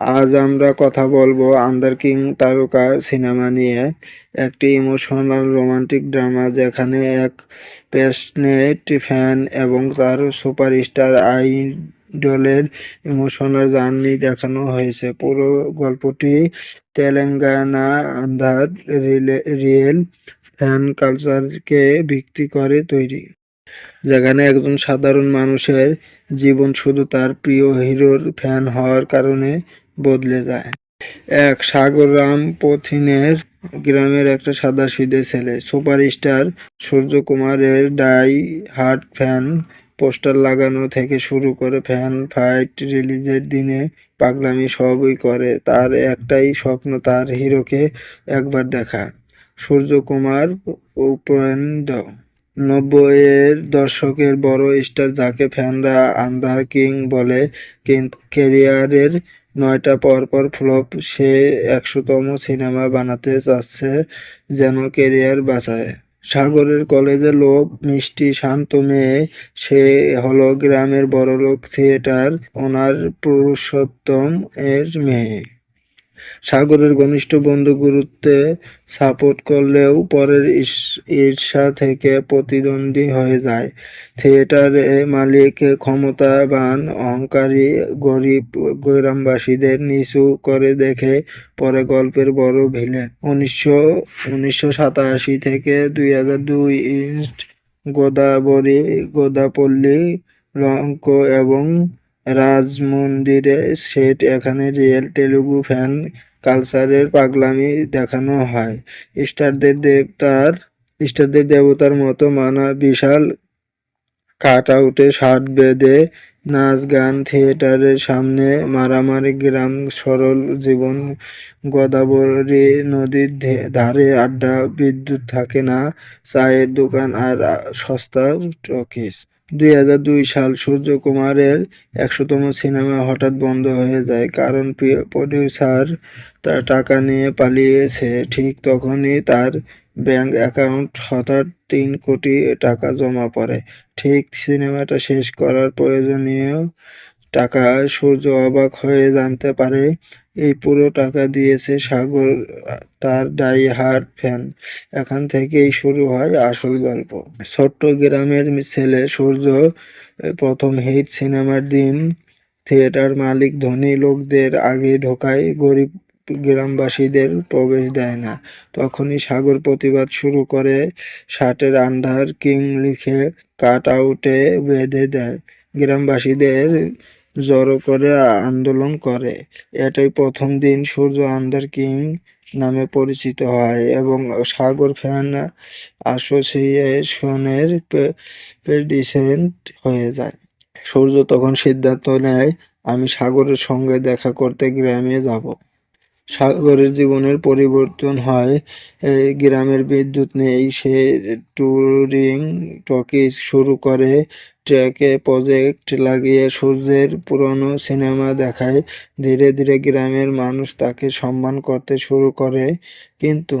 আজ আমরা কথা বলব আন্দার কিং তারকা সিনেমা নিয়ে, একটি ইমোশনাল রোমান্টিক ড্রামা যেখানে এক প্যাশনেট ফ্যান এবং তার সুপারস্টার আইডলের ইমোশনাল জার্নি দেখানো হয়েছে। পুরো গল্পটি তেলেঙ্গানা আন্ধার রিয়েল ফ্যান কালচারকে ভিত্তি করে তৈরি। যেখানে একজন সাধারণ মানুষের জীবন শুধু তার প্রিয় হিরোর ফ্যান হওয়ার কারণে বদলে যায়। এক সাগররাম পথিনের গ্রামের একটা সাদা সিধে ছেলে। সুপারস্টার সূর্যকুমারের ডাই হার্ট ফ্যান, পোস্টার লাগানো থেকে শুরু করে ফ্যান ফাইট রিলিজের দিনে পাগলামি সবই করে। তার একটাই স্বপ্ন তার হিরোকে একবার দেখা। সূর্যকুমার উপেন্দ্র নব্বইয়ের দশকের বড় স্টার যাকে ফ্যানরা আন্ধার কিং বলে, কিন্তু ক্যারিয়ারের নয়টা পরপর ফ্লপ, সে একশোতম সিনেমা বানাতে চাচ্ছে যেন কেরিয়ার বাঁচায়। সাগরের কলেজে লোভ, মিষ্টি, শান্ত মেয়ে, সে হলো গ্রামের বড়লোক থিয়েটার ওনার পুরুষোত্তম এর মেয়ে। সাগরের ঘনিষ্ঠ বন্ধু গুরুত্বে সাপোর্ট করলেও পরের ঈর্ষা থেকে প্রতিদ্বন্দ্বী হয়ে যায়। থিয়েটারে মালিক, ক্ষমতাবান, অহংকারী, গরিব, গ্রামবাসীদের নিচু করে দেখে পরে গল্পের বড় ভিলেন। উনিশশো উনিশশো সাতাশি থেকে দুই হাজার দুই ইস্ট গোদাবরী, গোদাপল্লী লঙ্ক এবং রাজমন্দিরে সেট, এখানে রিয়েল তেলুগু ফ্যান কালচারের পাগলামি দেখানো হয়। স্টারদের দেবতার স্টারদের দেবতার মতো মানা বিশাল কাট আউটে শার্ট বেঁধে নাচ গান থিয়েটারের সামনে মারামারি গ্রাম সরল জীবন গোদাবরী নদীর ধারে আড্ডা, বিদ্যুৎ থাকে না, চায়ের দোকান আর সস্তা টকিস। দুই হাজার দুই সাল সূর্যকুমারের একশোতম সিনেমা হঠাৎ বন্ধ হয়ে যায়। কারণ প্রডিউসার তার টাকা নিয়ে পালিয়েছে। ঠিক তখনই তার ব্যাংক অ্যাকাউন্ট হঠাৎ তিন কোটি টাকা জমা পড়ে। ঠিক সিনেমাটা শেষ করার প্রয়োজনীয় টাকা সূর্য অবাক হয়ে জানতে পারে, এই পুরো টাকা দিয়েছে সাগর, তার ডাই হার্ট ফ্যান। এখান থেকেই শুরু হয় আসল গল্প। ছোট্ট গ্রামের ছেলে সূর্য, প্রথম হিট সিনেমার দিন। থিয়েটার মালিক ধনী লোকদের আগে ঢোকায়, গরিব গ্রামবাসীদের প্রবেশ দেয় না। তখনই সাগর প্রতিবাদ শুরু করে, শার্টের আন্ধার কিং লিখে কাট আউটে বেঁধে দেয়। গ্রামবাসীদের জড়ো করে আন্দোলন করে। এটাই প্রথম দিন সূর্য আন্দার কিং নামে পরিচিত হয় এবং সাগর ফ্যান অ্যাসোসিয়েশনের প্রেসিডেন্ট হয়ে যায়। সূর্য তখন সিদ্ধান্ত নেয়, আমি সাগরের সঙ্গে দেখা করতে গ্রামে যাব। সাগরের জীবনের পরিবর্তন হয়। এই গ্রামের বিদ্যুৎ নেই, সে টুরিং টকিজ শুরু করে, ট্র্যাকে প্রজেক্ট লাগিয়ে সূর্যের পুরনো সিনেমা দেখায়। ধীরে ধীরে গ্রামের মানুষ তাকে সম্মান করতে শুরু করে। কিন্তু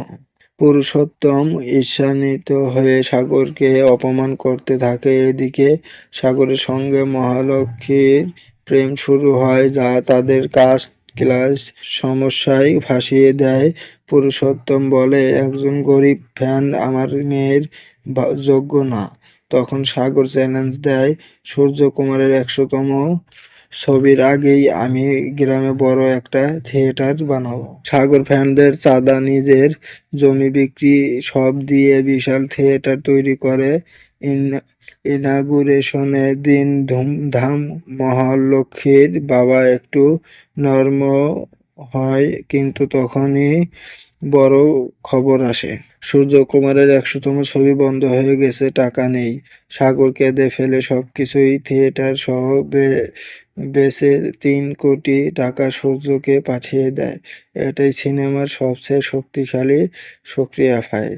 পুরুষোত্তম ঈর্ষান্বিত হয়ে সাগরকে অপমান করতে থাকে। এদিকে সাগরের সঙ্গে মহালক্ষ্মীর প্রেম শুরু হয়, যা তাদের কাস্ট ক্লাস সমস্যায় ফাঁসিয়ে দেয়। পুরুষোত্তম বলে, একজন গরিব ফ্যান আমার মেয়ের যোগ্য না। তখন সাগর চ্যালেঞ্জ দেয়, সূর্যকুমারের একশোতম ছবির আগেই আমি গ্রামে বড় একটা থিয়েটার বানাবো। সাগর ফ্যানদের চাঁদা নিজের জমি বিক্রি সব দিয়ে বিশাল থিয়েটার তৈরি করে। ইন- ইনাগুরেশনের দিন ধুমধাম মহালক্ষ্মীর বাবা একটু নর্ম হয়, কিন্তু তখনই বড় খবর আসে। সূর্যকুমারের একশোতম ছবি বন্ধ হয়ে গেছে, টাকা নেই। সাগর কেঁদে ফেলে সবকিছুই থিয়েটার সহ বে- বেচে তিন কোটি টাকা সূর্যকে পাঠিয়ে দেয়। এটাই সিনেমার সবচেয়ে শক্তিশালী সক্রিয়া ফাইল।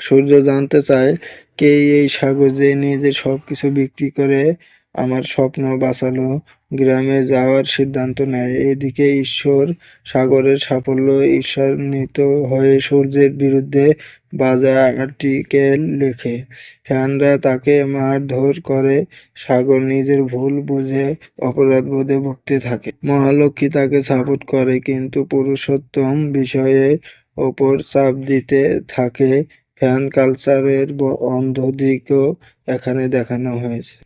সূর্য জানতে চায়, কে এই সাগর যে নিজের সবকিছু বিক্রি করে আমার স্বপ্ন বাঁচালো? গ্রামে যাওয়ার সিদ্ধান্ত নেয়। এদিকে ঈশ্বর সাগরের সাফল্য ঈর্ষান্বিত হয়ে সূর্যের বিরুদ্ধে বাজে আর্টিকেল লেখে। ফ্যানরা তাকে মারধর করে। সাগর নিজের ভুল বুঝে অপরাধবোধে ভুগতে থাকে। মহালক্ষ্মী তাকে সাপোর্ট করে, কিন্তু পুরুষোত্তম বিষয়ে ওপর চাপ দিতে থাকে। ফ্যান কালচারের অন্ধ দিকও এখানে দেখানো হয়েছে।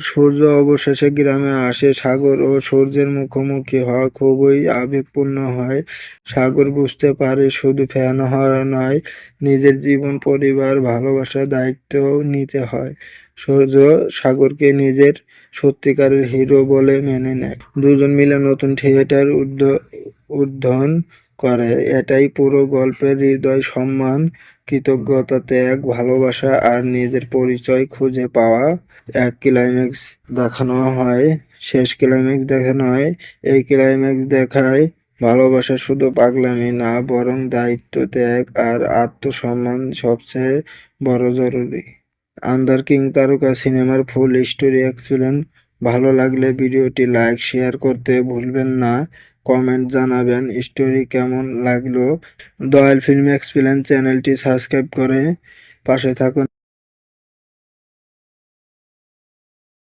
সূর্য অবশেষে গ্রামে আসে। সাগর ও সূর্যের মুখোমুখি হওয়া খুবই আবেগপূর্ণ হয়। সাগর বুঝতে পারে শুধু ফ্যান হওয়া নয়, নিজের জীবন, পরিবার, ভালোবাসার দায়িত্ব নিতে হয়। সূর্য সাগরকে নিজের সত্যিকারের হিরো বলে মেনে নেয়। দুজন মিলে নতুন থিয়েটার উদ্য- উদ্বোধন করে। এটাই পুরো গল্পের হৃদয়, সম্মান, কৃতজ্ঞতা, ত্যাগ, ভালোবাসা আর নিজের পরিচয় খুঁজে পাওয়া। এক ক্লাইম্যাক্স দেখানো হয়, শেষ ক্লাইম্যাক্স দেখানো হয়। এই ক্লাইম্যাক্স দেখায় ভালোবাসা শুধু পাগলামি না, বরং দায়িত্ব, ত্যাগ আর আত্মসম্মান সবচেয়ে বড় জরুরি। আন্দার কিং তারকা সিনেমার ফুল স্টোরি এক্সপ্লেন ভালো লাগলে ভিডিওটি লাইক, শেয়ার করতে ভুলবেন না। কমেন্ট জানাবেন স্টোরি কেমন লাগল। দয়াল ফিল্ম এক্সপ্লেন চ্যানেলটি সাবস্ক্রাইব করে পাশে থাকুন।